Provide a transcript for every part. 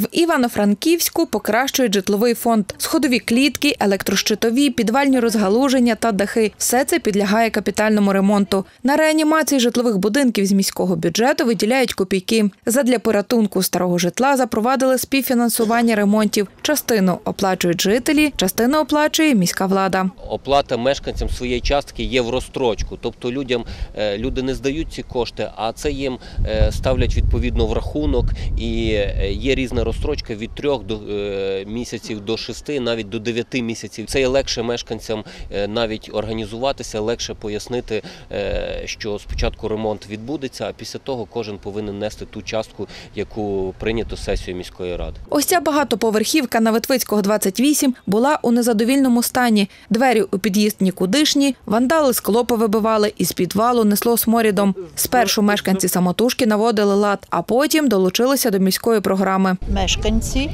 В Івано-Франківську покращують житловий фонд. Сходові клітки, електрощитові, підвальні розгалуження та дахи. Все це підлягає капітальному ремонту. На реанімації житлових будинків з міського бюджету виділяють копійки. Задля порятунку старого житла запровадили співфінансування ремонтів. Частину оплачують жителі, частину оплачує міська влада. Оплата мешканцям своєї частки є в розстрочку. Тобто людям е, люди не здають ці кошти, а це їм е, ставлять відповідно в рахунок. І е, є різна розстрочка від трьох до е, місяців до шести, навіть до дев'яти місяців. Це є легше мешканцям е, навіть організуватися, легше пояснити, е, що спочатку ремонт відбудеться, а після того кожен повинен нести ту частку, яку прийнято сесією міської ради. Ось ця багатоповерхівка на Витвицького 28 була у незадовільному стані. Двері у під'їзд нікудишні, вандали скло повибивали, із підвалу несло сморідом. Спершу мешканці самотужки наводили лад, а потім долучилися до міської програми. Мешканці,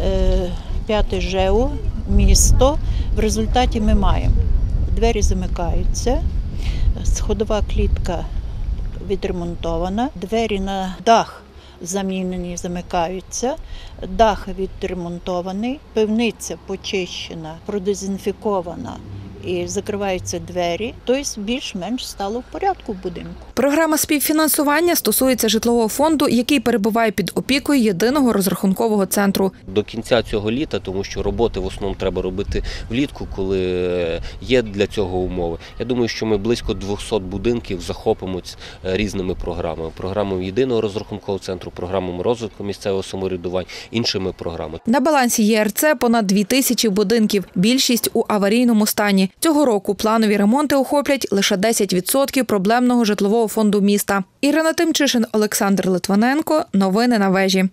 е, п'яте ЖЕУ, місто. В результаті ми маємо двері замикаються, сходова клітка відремонтована, двері на дах замінені, замикаються, дах відремонтований, пивниця почищена, продезінфікована і закриваються двері. Тобто більш-менш стало в порядку в будинку. Програма співфінансування стосується житлового фонду, який перебуває під опікою єдиного розрахункового центру. до кінця цього літа, тому що роботи в основному треба робити влітку, коли е, є для цього умови. Я думаю, що ми близько 200 будинків захопимо е, різними програмами: програмою єдиного розрахункового центру, програмами розвитку місцевого самоврядування, іншими програмами. На балансі ЄРЦ понад дві тисячі будинків, більшість у аварійному стані. Цього року планові ремонти охоплять лише 10% проблемного житлового фонду міста. Ірина Тимчишин, Олександр Литвиненко. Новини на вежі.